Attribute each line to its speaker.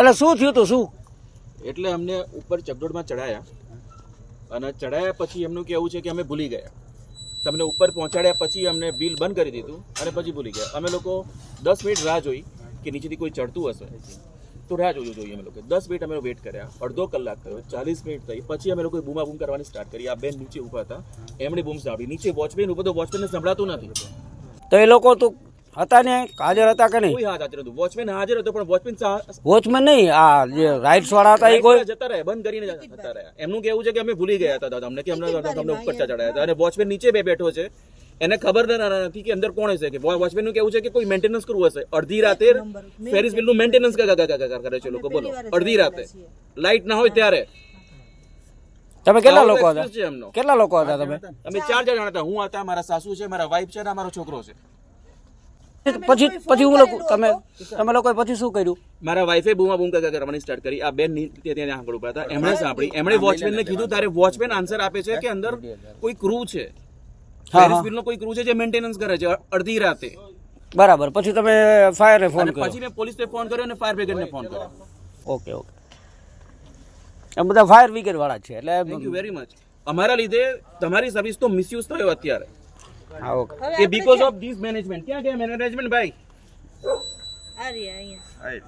Speaker 1: એટલે શું થયું તો? શું?
Speaker 2: એટલે અમને ઉપર ચકડોળમાં ચડાયા અને ચડાયા પછી એમનું કહેવું છે કે અમે ભૂલી ગયા. તમને ઉપર પહોંચાડ્યા પછી અમને બિલ બંધ કરી દીધું અને પછી ભૂલી ગયા. અમે લોકો દસ મિનિટ રાહ જોઈ કે નીચેથી કોઈ ચડતું હશે. તો રાહ જોયું જોઈએ અમે લોકો. દસ મિનિટ અમે વેટ કર્યા. અડધો કલાક થયો ચાલીસ મિનિટ થઈ. પછી અમે લોકોએ બૂમા બૂમ કરવાની સ્ટાર્ટ કરી. આ બેન નીચે ઊભા હતા. એમણે બૂમ સાંભળી. નીચે વોચમેન ઊભો તો વોચમેનને સંભળાતું નથી.
Speaker 1: તો એ લોકો તો હતા ને? હાજર હતા કે નહીં?
Speaker 2: કોઈ હાજર હતું વોચમેન હાજર હતો પણ વોચમેન
Speaker 1: વોચમેન નહીં આ જે રાઇટ્સ વાળા હતા એ કોઈ
Speaker 2: જતા રહ્યા બંધ કરીને જતા રહ્યા. એમનું કેવું છે કે અમે ભૂલી ગયા હતા દાદા અમને કે અમને તમને ઉપર ચડાયા હતા. અને વોચમેન નીચે બે બેઠો છે. એને ખબર નથી કે અંદર કોણ હશે કે વોચમેનનું કેવું છે કે કોઈ મેન્ટેનન્સ કરવું હશે. અડધી રાતે ફેરિસ બિલનું મેન્ટેનન્સ કરે છે લોકો બોલો. અડધી રાતે. લાઇટ ના હોય ત્યારે.
Speaker 1: તમે કેટલા લોકો હતા? કેટલા લોકો હતા તમે?
Speaker 2: અમે ચાર જણા હતા. હું હતા મારા સાસુ છે મારા વાઈફ છે અને મારો છોકરો છે.
Speaker 1: પછી પછી હું લોકો તમે તમે લોકોએ પછી શું કર્યું?
Speaker 2: મારા વાઈફે બૂમા બૂમ કાકા કરવાની સ્ટાર્ટ કરી. આ બેન ની- ત્યાં આગળ ઊભા હતા. એમણે સાંભળી. એમણે વોચમેન ને કીધું તારે વોચમેન આન્સર આપે છે કે અંદર કોઈ ક્રૂ છે? નો કોઈ ક્રૂ છે જે મેન્ટેનન્સ કરે છે? અડધી રાતે.
Speaker 1: બરાબર. પછી તમે ફાયરને ફોન કર્યો.
Speaker 2: પછી મેં પોલીસને ફોન કર્યો અને ફાયર બ્રિગેડને ફોન કર્યો.
Speaker 1: Okay okay. એમ બધા ફાયર બ્રિગેડ વાળા છે એટલે
Speaker 2: થેન્ક યુ વેરી મચ અમારા લીધે તમારી સર્વિસ તો મિસયુઝ થયો અત્યારે.
Speaker 1: હા ઓકે.
Speaker 2: કે બીકોઝ ઓફ ધીસ મેનેજમેન્ટ ક્યાં ગયા મેનેજમેન્ટ ભાઈ?
Speaker 3: આ રહ્યા અહીંયા.